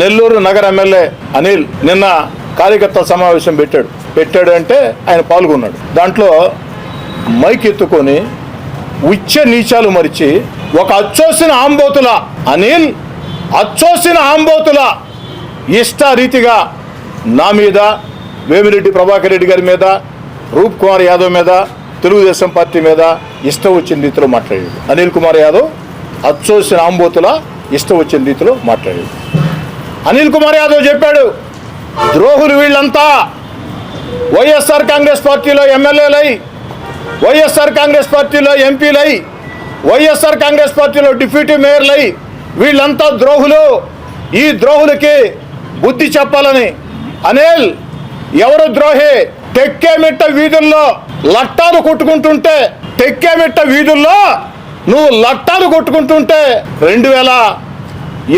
నెల్లూరు నగర ఎమ్మెల్యే అనిల్ నిన్న కార్యకర్తల సమావేశం పెట్టాడు. పెట్టాడు అంటే ఆయన పాల్గొన్నాడు. దాంట్లో మైక్ ఎత్తుకొని ఉచ్చ నీచాలు మరిచి ఒక అచ్చోసిన ఆంబోతుల అనిల్ అచ్చోసిన ఆంబోతుల ఇష్ట రీతిగా నా మీద వేమిరెడ్డి ప్రభాకర్ రెడ్డి గారి మీద రూప్ కుమార్ యాదవ్ మీద తెలుగుదేశం పార్టీ మీద ఇష్టం వచ్చిన రీతిలో మాట్లాడాడు. అనిల్ కుమార్ యాదవ్ అచ్చోసిన ఆంబోతుల ఇష్టం వచ్చిన రీతిలో మాట్లాడాడు. అనిల్ కుమార్ యాదవ్ చెప్పాడు ద్రోహులు వీళ్ళంతా వైఎస్ఆర్ కాంగ్రెస్ పార్టీలో ఎమ్మెల్యేలై వైఎస్ఆర్ కాంగ్రెస్ పార్టీలో ఎంపీలై వైఎస్ఆర్ కాంగ్రెస్ పార్టీలో డిప్యూటీ మేయర్లై వీళ్ళంతా ద్రోహులు. ఈ ద్రోహులకి బుద్ధి చెప్పాలని అనిల్ ఎవరు ద్రోహి? టెక్కేమిట్ట వీధుల్లో లట్టాలు కొట్టుకుంటుంటే టెక్కేమిట్ట వీధుల్లో నువ్వు లట్టాలు కొట్టుకుంటుంటే రెండు వేల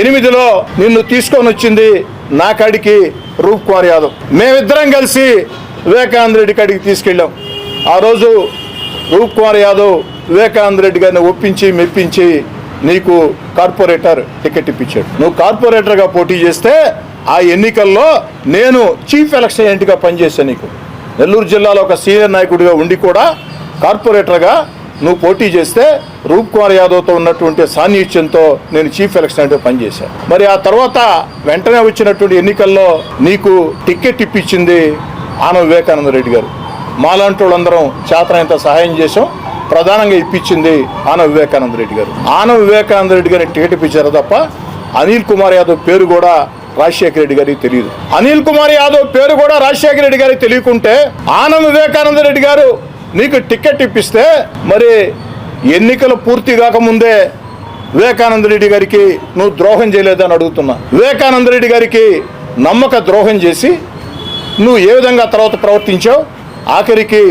ఎనిమిదిలో నిన్ను తీసుకొని వచ్చింది నా కాడికి రూప్ కుమార్ యాదవ్. మేమిద్దరం కలిసి వివేకానంద రెడ్డి కాడికి తీసుకెళ్ళాం. ఆ రోజు రూప్ కుమార్ యాదవ్ వివేకానంద రెడ్డి గారిని ఒప్పించి మెప్పించి నీకు కార్పొరేటర్ టికెట్ ఇప్పించాడు. నువ్వు కార్పొరేటర్గా పోటీ చేస్తే ఆ ఎన్నికల్లో నేను చీఫ్ ఎలక్షన్ ఏజెంట్గా పనిచేశాను నీకు. నెల్లూరు జిల్లాలో ఒక సీనియర్ నాయకుడిగా ఉండి కూడా కార్పొరేటర్గా నువ్వు పోటీ చేస్తే రూప్ కుమార్ యాదవ్తో ఉన్నటువంటి సాన్నిహిత్యంతో నేను చీఫ్ ఎలక్షన్ అంటే పనిచేశాను మరి ఆ తర్వాత వెంటనే వచ్చినటువంటి ఎన్నికల్లో నీకు టికెట్ ఇప్పించింది ఆన వివేకానంద రెడ్డి గారు. మాలాంటి వాళ్ళందరం చేతనంత సహాయం చేసాం ప్రధానంగా ఇప్పించింది ఆన వివేకానంద రెడ్డి గారు. ఆన వివేకానంద రెడ్డి గారిని టికెట్ ఇప్పించారు తప్ప అనిల్ కుమార్ యాదవ్ పేరు కూడా రాజశేఖర రెడ్డి గారికి తెలియదు. అనిల్ కుమార్ యాదవ్ పేరు కూడా రాజశేఖర రెడ్డి గారికి తెలియకుంటే ఆనం వివేకానంద రెడ్డి గారు నీకు టికెట్ ఇప్పిస్తే మరి ఎన్నికలు పూర్తి కాకముందే వివేకానంద రెడ్డి గారికి నువ్వు ద్రోహం చేయలేదని అడుగుతున్నా. వివేకానంద రెడ్డి గారికి నమ్మక ద్రోహం చేసి నువ్వు ఏ విధంగా తర్వాత ప్రవర్తించావు? ఆఖరికి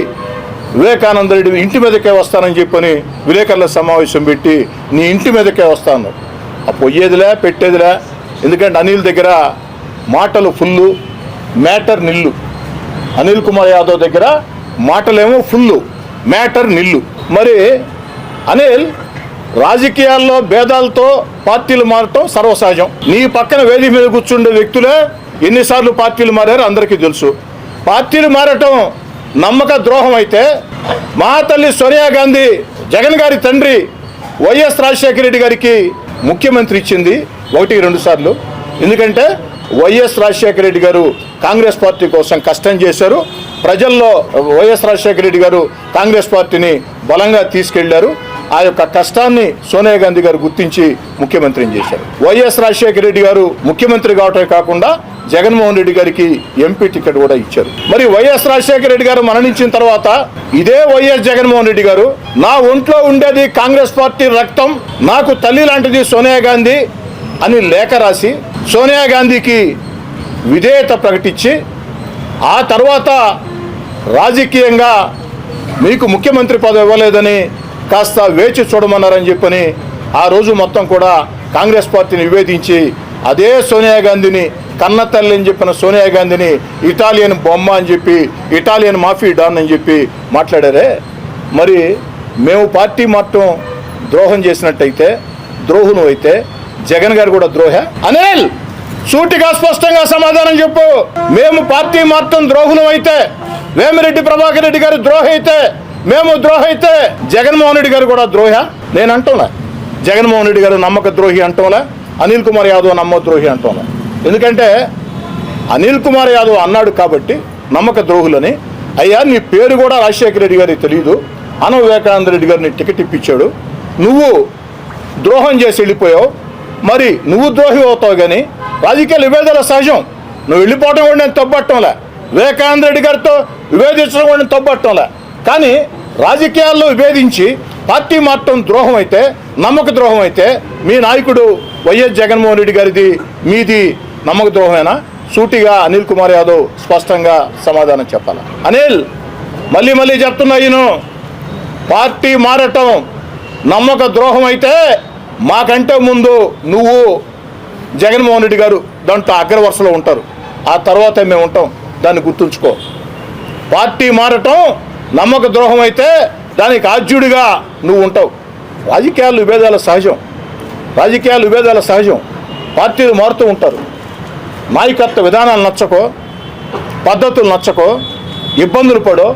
వివేకానంద రెడ్డి ఇంటి మీదకే వస్తానని చెప్పని విలేకరుల సమావేశం పెట్టి నీ ఇంటి మీదకే వస్తాను. ఆ పొయ్యేదిలే పెట్టేదిలే. ఎందుకంటే అనిల్ దగ్గర మాటలు ఫుల్లు మ్యాటర్ నిల్లు. అనిల్ కుమార్ యాదవ్ దగ్గర మాటలేమో ఫుల్లు మ్యాటర్ నిల్లు. మరి అనిల్ రాజకీయాల్లో భేదాలతో పార్టీలు మారటం సర్వసహజం. నీ పక్కన వేదిక మీద కూర్చుండే వ్యక్తులే ఎన్నిసార్లు పార్టీలు మారారో అందరికీ తెలుసు. పార్టీలు మారటం నమ్మక ద్రోహం అయితే మా తల్లి సోనియా గాంధీ జగన్ గారి తండ్రి వైఎస్ రాజశేఖర రెడ్డి గారికి ముఖ్యమంత్రి ఇచ్చింది ఒకటి రెండు సార్లు. ఎందుకంటే వైఎస్ రాజశేఖర రెడ్డి గారు కాంగ్రెస్ పార్టీ కోసం కష్టం చేశారు. ప్రజల్లో వైఎస్ రాజశేఖర రెడ్డి గారు కాంగ్రెస్ పార్టీని బలంగా తీసుకెళ్ళారు. ఆ యొక్క కష్టాన్ని సోనియా గాంధీ గారు గుర్తించి ముఖ్యమంత్రిని చేశారు. వైఎస్ రాజశేఖర రెడ్డి గారు ముఖ్యమంత్రి కావటమే కాకుండా జగన్మోహన్ రెడ్డి గారికి ఎంపీ టికెట్ కూడా ఇచ్చారు. మరి వైఎస్ రాజశేఖర రెడ్డి గారు మరణించిన తర్వాత ఇదే వైఎస్ జగన్మోహన్ రెడ్డి గారు నా ఒంట్లో ఉండేది కాంగ్రెస్ పార్టీ రక్తం నాకు తల్లి లాంటిది సోనియా గాంధీ అని లేఖ రాసి సోనియా గాంధీకి విధేయత ప్రకటించి ఆ తర్వాత రాజకీయంగా మీకు ముఖ్యమంత్రి పదవి ఇవ్వలేదని కాస్త వేచి చూడమన్నారని చెప్పని ఆ రోజు మొత్తం కూడా కాంగ్రెస్ పార్టీని వివేదించి అదే సోనియా గాంధీని కన్న తల్లి అని చెప్పిన సోనియా గాంధీని ఇటాలియన్ బొమ్మ అని చెప్పి ఇటాలియన్ మాఫీ డాన్ అని చెప్పి మాట్లాడారే. మరి మేము పార్టీ మొత్తం ద్రోహం చేసినట్టయితే ద్రోహును అయితే జగన్ గారు కూడా ద్రోహ. అనిల్ సూటిగా స్పష్టంగా సమాధానం చెప్పు. మేము పార్టీ మొత్తం ద్రోహులం అయితే వేమిరెడ్డి ప్రభాకర్ రెడ్డి గారు ద్రోహ అయితే మేము ద్రోహ అయితే జగన్మోహన్ రెడ్డి గారు కూడా ద్రోహ. నేను అంటున్నా జగన్మోహన్ రెడ్డి గారు నమ్మక ద్రోహి అంటోలా అనిల్ కుమార్ యాదవ్ నమ్మ ద్రోహి అంటోలా ఎందుకంటే అనిల్ కుమార్ యాదవ్ అన్నాడు కాబట్టి నమ్మక ద్రోహులని. అయ్యా నీ పేరు కూడా రాజశేఖర రెడ్డి గారికి తెలియదు అన వివేకానంద రెడ్డి గారిని టికెట్ ఇప్పించాడు. నువ్వు ద్రోహం చేసి వెళ్ళిపోయావు. మరి నువ్వు ద్రోహి అవుతావు కానీ రాజకీయ విభేదాలు సహజం. నువ్వు వెళ్ళిపోవడం కూడా నేను తప్పట్టంలే వివేకానంద రెడ్డి గారితో విభేదించడం కూడా నేను తప్పట్టంలే కానీ రాజకీయాల్లో విభేదించి పార్టీ మార్చడం ద్రోహం అయితే నమ్మక ద్రోహం అయితే మీ నాయకుడు వైఎస్ జగన్మోహన్ రెడ్డి గారిది మీది నమ్మక ద్రోహమేనా? సూటిగా అనిల్ కుమార్ యాదవ్ స్పష్టంగా సమాధానం చెప్పాలి? అనిల్ మళ్ళీ మళ్ళీ చెప్తున్నా ఈయన. పార్టీ మారటం నమ్మక ద్రోహం అయితే మాకంటే ముందు నువ్వు జగన్మోహన్ రెడ్డి గారు దాంట్లో అగ్రవరుసలో ఉంటారు. ఆ తర్వాత మేము ఉంటాం. దాన్ని గుర్తుంచుకో. పార్టీ మారటం నమ్మక ద్రోహం అయితే దానికి ఆద్యుడిగా నువ్వు ఉంటావు. రాజకీయాలు విభేదాల సహజం. రాజకీయాలు విభేదాల సహజం. పార్టీలు మారుతూ ఉంటారు. నాయకత్వ విధానాలు నచ్చకో పద్ధతులు నచ్చకో ఇబ్బందులు పడో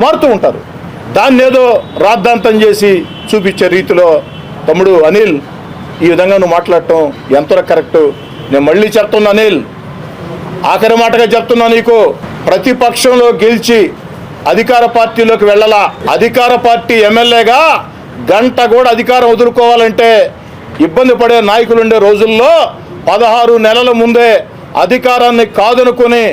మారుతూ ఉంటారు. దాన్ని ఏదో రాద్ధాంతం చేసి చూపించే రీతిలో తమ్ముడు అనిల్ ఈ విధంగా నువ్వు మాట్లాడటం ఎంతో కరెక్టు? నేను మళ్ళీ చెప్తున్నా అనిల్ ఆఖరి మాటగా చెప్తున్నా నీకు ప్రతిపక్షంలో గెలిచి అధికార పార్టీలోకి వెళ్ళాలా? అధికార పార్టీ ఎమ్మెల్యేగా గంట కూడా అధికారం వదులుకోవాలంటే ఇబ్బంది పడే నాయకులు ఉండే రోజుల్లో పదహారు నెలల ముందే అధికారాన్ని కాదనుకుని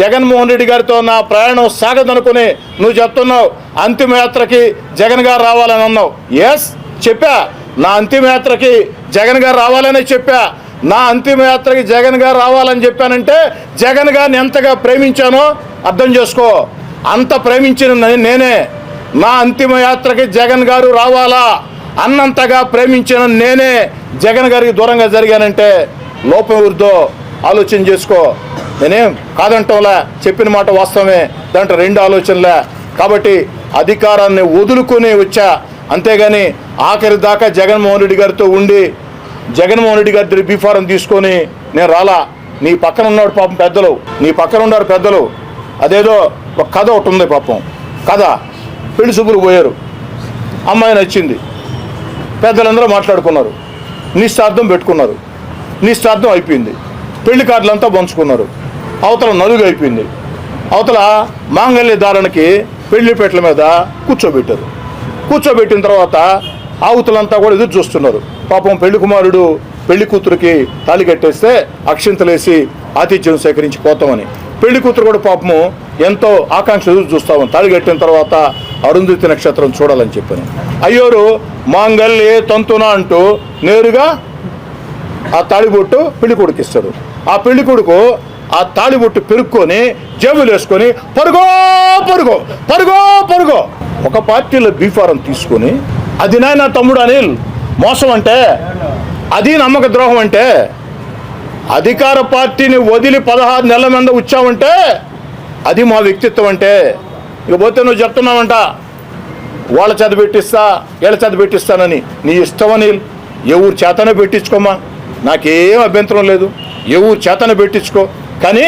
జగన్మోహన్ రెడ్డి గారితో నా ప్రయాణం సాగదనుకుని నువ్వు చెప్తున్నావు అంతిమయాత్రకి జగన్ గారు రావాలని అన్నావు. ఎస్ చెప్పా. నా అంతిమయాత్రకి జగన్ గారు రావాలని చెప్పా. నా అంతిమయాత్రకి జగన్ గారు రావాలని చెప్పానంటే జగన్ గారిని ఎంతగా ప్రేమించానో అర్థం చేసుకో. అంత ప్రేమించిన నేనే. నా అంతిమయాత్రకి జగన్ గారు రావాలా అన్నంతగా ప్రేమించిన నేనే జగన్ గారికి దూరంగా జరిగానంటే లోపం ఊరితో ఆలోచన చేసుకో. నేనేం కాదంటంలా చెప్పిన మాట వాస్తవమే. దాంట్లో రెండు ఆలోచనలే. కాబట్టి అధికారాన్ని వదులుకొని వచ్చా. అంతేగాని ఆఖరి దాకా జగన్మోహన్ రెడ్డి గారితో ఉండి జగన్మోహన్ రెడ్డి గారి దగ్గర బీఫారం తీసుకొని నేను రాలా నీ పక్కన ఉన్నాడు పాపం పెద్దలు నీ పక్కన ఉన్నారు పెద్దలు అదేదో ఒక కథ ఒకటి ఉంది పాపం కథ పెళ్ళి చూపులు పోయారు అమ్మాయి నచ్చింది పెద్దలందరూ మాట్లాడుకున్నారు నిశ్చార్థం పెట్టుకున్నారు నిశ్చార్థం అయిపోయింది పెళ్ళి కార్డులంతా పంచుకున్నారు అవతల నలుగు అయిపోయింది అవతల మాంగళ్య ధారణకి పెళ్ళిపేటల మీద కూర్చోబెట్టారు కూర్చోబెట్టిన తర్వాత ఆవుతులంతా కూడా ఎదురు చూస్తున్నారు. పాపం పెళ్ళి కుమారుడు పెళ్ళి కూతురికి తాళి కట్టేస్తే అక్షింతలేసి ఆతిథ్యం సేకరించి పోతామని పెళ్ళి కూతురు కూడా పాపము ఎంతో ఆకాంక్ష ఎదురు చూస్తామని తాళి కట్టిన తర్వాత అరుంధతి నక్షత్రం చూడాలని చెప్పాను. అయ్యోరు మాంగల్లి తంతున అంటూ నేరుగా ఆ తాళిబొట్టు పెళ్ళి కొడుకు ఇస్తాడు. ఆ పెళ్ళి కొడుకు ఆ తాళిబొట్టు పెరుక్కొని జేబులు వేసుకొని పరుగో పరుగో పరుగో పరుగో ఒక పార్టీలో బీఫారం తీసుకొని అది నాయన తమ్ముడు అనిల్ మోసం అంటే అది నమ్మక ద్రోహం అంటే అధికార పార్టీని వదిలి పదహారు నెలల మీద వచ్చావంటే అది మా వ్యక్తిత్వం అంటే. ఇకపోతే నువ్వు చెప్తున్నావంట వాళ్ళ చేత పెట్టిస్తా వీళ్ళ చేత పెట్టిస్తానని. నీ ఇష్టం అనిల్ ఎవరు చేతనే పెట్టించుకోమా నాకేం అభ్యంతరం లేదు ఎవరు చేతనే పెట్టించుకో. కానీ